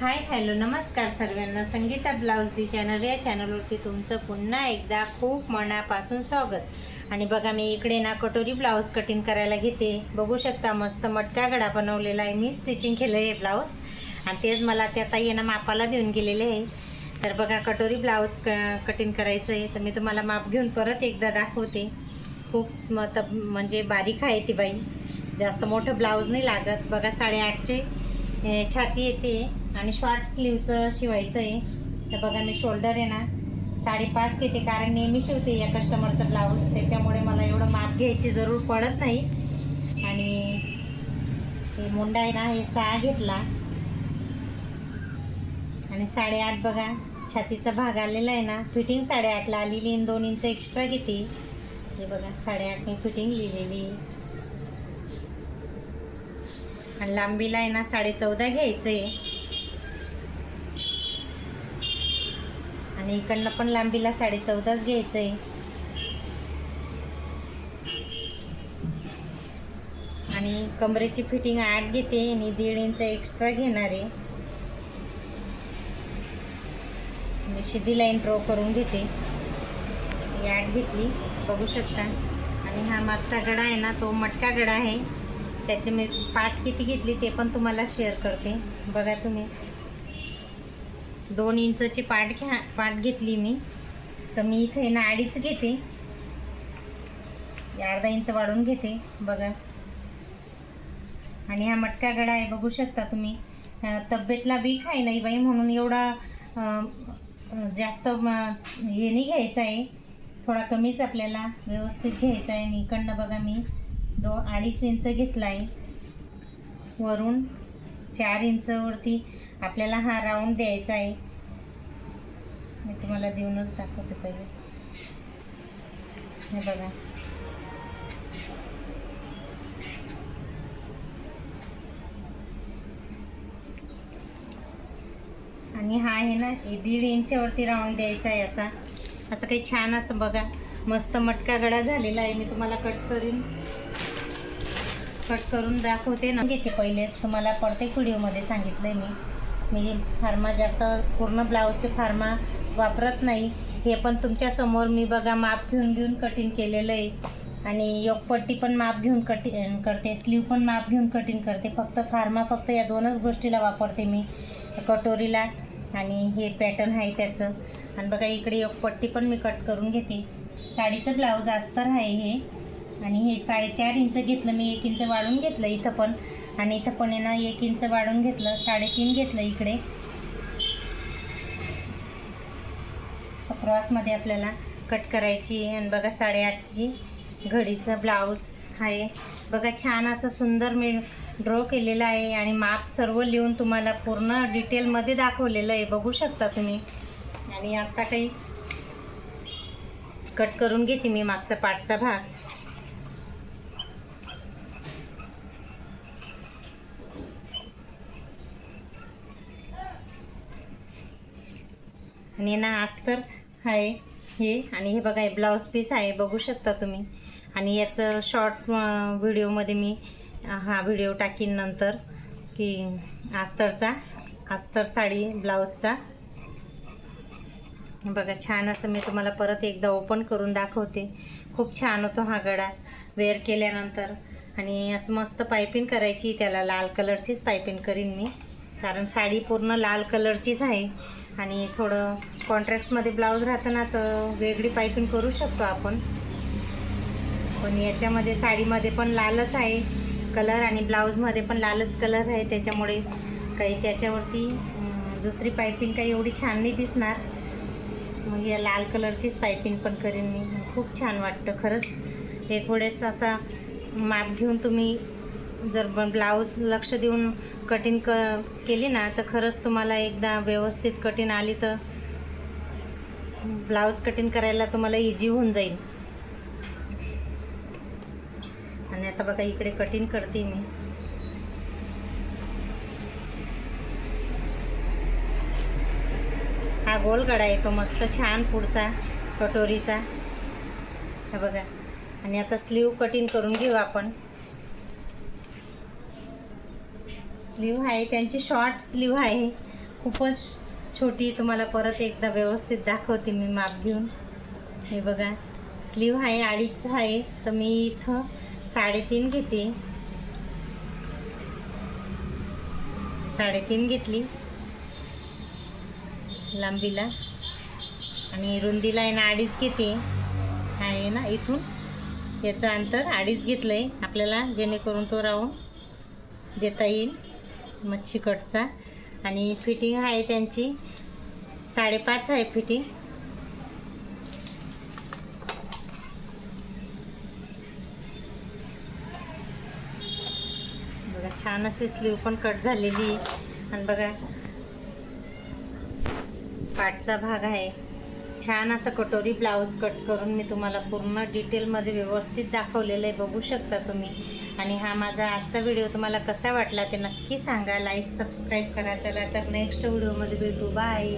Hi hello नमस्कार सर्वांना. Sangeeta blouse D channel या चॅनलवरती तुमचं पुन्हा एकदा खूप मनापासून स्वागत. आणि बघा मी इकडे ना कटोरी ब्लाऊज कटिंग करायला घेते. बघू शकता मस्त मटका गडा बनवलेला आहे. मी स्टिचिंग केलं आहे ब्लाऊज. आणि तेच मला त्या ताईनं मापाला देऊन गेलेले आहे. तर बघा कटोरी ब्लाऊज क कटिंग करायचं आहे तर मी तुम्हाला माप घेऊन परत एकदा दाखवते. खूप मत म्हणजे बारीक आहे ती बाई. जास्त मोठं ब्लाऊज नाही लागत. बघा साडेआठचे छाती येते. आणि शॉर्ट स्लीवचं शिवायचं आहे तर बघा मी शोल्डर आहे ना साडेपाच घेते कारण नेहमी शिवते या कस्टमरचं ब्लाऊज त्याच्यामुळे मला एवढं माप घ्यायची जरूर पडत नाही. आणि हे मुंडा आहे ना हे सहा घेतला. आणि साडेआठ बघा छातीचा भाग आलेला आहे ना फिटिंग साडेआठला आलेली आणि दोन इंच एक्स्ट्रा घेते. हे बघा साडेआठ मी फिटिंग लिहिलेली आणि लांबीला आहे ना साडे चौदा घ्यायचं आहे आणि इकडनं पण लांबीला साडे चौदाच घ्यायचं आहे आणि कमरेची फिटिंग आठ घेते आणि दीड इंच एक्स्ट्रा घेणार आहे. मी शिदी लाईन ड्रॉ करून घेते. ही आठ घेतली बघू शकता. आणि हा मागचा गडा आहे ना तो मटका गडा आहे. त्याचे मी पाठ किती घेतली ते पण तुम्हाला शेअर करते. बघा तुम्ही. दोन इंचची पाठ घ्या पाठ घेतली मी. तर मी इथे ना अडीच घेते. अर्धा इंच वाढून घेते बघा. आणि हा मटका गडा आहे बघू शकता तुम्ही. तब्येतला वीक आहे नाही बाई म्हणून एवढा जास्त हे नाही घ्यायचं आहे. थोडा कमीच आपल्याला व्यवस्थित घ्यायचा आहे. आणि इकडनं बघा मी दो अडीच इंच घेतला आहे. वरून चार इंचवरती आपल्याला हा राऊंड द्यायचा आहे. मी तुम्हाला देऊनच दाखवते पहिले. हे बघा. आणि हा आहे ना दीड इंचवरती राऊंड द्यायचा आहे असा. असं काही छान असं बघा. मस्त मटका गडा झालेला आहे. मी तुम्हाला कट करीन. कट करून दाखवते ना. घेते पहिले. तुम्हाला प्रत्येक व्हिडिओमध्ये सांगितलं आहे मी. मी फार्मा जास्त पूर्ण ब्लाऊजचे फार्मा वापरत नाही. हे पण तुमच्यासमोर मी बघा माप घेऊन घेऊन कटिंग केलेलं आहे. आणि योगपट्टी पण माप घेऊन कटिंग करते. स्लीव पण माप घेऊन कटिंग करते. फक्त फार्मा फक्त या दोनच गोष्टीला वापरते मी. कटोरीला आणि हे पॅटर्न आहे त्याचं. आणि बघा इकडे योगपट्टी पण मी कट करून घेते. साडीचं ब्लाऊज अस्तर आहे हे. आणि हे साडेचार इंच घेतलं. मी एक इंच वाढून घेतलं इथं पण. आणि इथं पण ना एक इंच वाढून घेतलं साडेतीन घेतलं इकडे. क्रॉसमध्ये आपल्याला कट करायची आहे. आणि बघा साडेआठची घडीचं ब्लाऊज आहे. बघा छान असं सुंदर मी ड्रॉ केलेलं आहे. आणि माप सर्व लिहून तुम्हाला पूर्ण डिटेलमध्ये दाखवलेलं आहे. बघू शकता तुम्ही. आणि आत्ता काही कट करून घेते मी मागचा पाठचा भाग. आणि ना अस्तर आहे हे. आणि हे बघा हे ब्लाऊज पीस आहे बघू शकता तुम्ही. आणि याचं शॉर्ट व्हिडिओमध्ये मी हा व्हिडिओ टाकीन नंतर की अस्तरचा अस्तर साडी ब्लाऊजचा बघा छान असं मी तुम्हाला परत एकदा ओपन करून दाखवते. खूप छान होतो हा गडा वेअर केल्यानंतर. आणि असं मस्त पायपिंग करायची त्याला लाल कलरचीच पायपिंग करीन मी. कारण साडी पूर्ण लाल कलरचीच आहे. आणि थोडं कॉन्ट्रॅक्ट्समध्ये ब्लाऊज राहतं ना तर वेगळी पायपिंग करू शकतो आपण. पण याच्यामध्ये साडीमध्ये पण लालच आहे. कलर आणि ब्लाऊजमध्ये पण लालच कलर आहे. त्याच्यामुळे काही त्याच्यावरती दुसरी पायपिंग काही एवढी छान नाही दिसणार. मग या लाल कलरचीच पायपिंग पण करेन मी. खूप छान वाटतं खरंच. एक वेळेस असा माप घेऊन तुम्ही जर ब- ब्लाऊज लक्ष देऊन कटिंग क केली ना तर खरंच तुम्हाला एकदा व्यवस्थित कटिंग आली तर ब्लाऊज कटिंग करायला तुम्हाला इझी होऊन जाईल. आणि आता बघा इकडे कटिंग करते मी. हा गोल गडा येतो मस्त छान पुढचा कटोरीचा. हा बघा. आणि आता स्लीव कटिंग करून घेऊ आपण. स्लीव आहे त्यांची शॉर्ट स्लीव आहे. खूपच छोटी तुम्हाला परत एकदा व्यवस्थित दाखवते मी माप घेऊन. हे बघा स्लीव आहे अडीच आहे. तर मी इथं साडेतीन घेते. साडेतीन घेतली. लांबीला. आणि रुंदीला आहे ना अडीच घेते. आहे ना इथून. याचं अंतर अडीच घेतलं आहे आपल्याला जेणेकरून तो राहून देता येईल. मच्छी कटचा आणि फिटिंग आहे त्यांची. साडेपाच आहे फिटिंग. बघा छान अशी स्लीव पण कट झालेली आहे. आणि बघा पाठचा भाग आहे. छान असं कटोरी ब्लाऊज कट करून मी तुम्हाला पूर्ण डिटेलमध्ये व्यवस्थित दाखवलेलं आहे. बघू शकता तुम्ही. आणि हा माझा आजचा व्हिडिओ तुम्हाला कसा वाटला ते नक्की सांगा. लाईक सबस्क्राईब करा. चला तर नेक्स्ट व्हिडिओमध्ये भेटू. बाय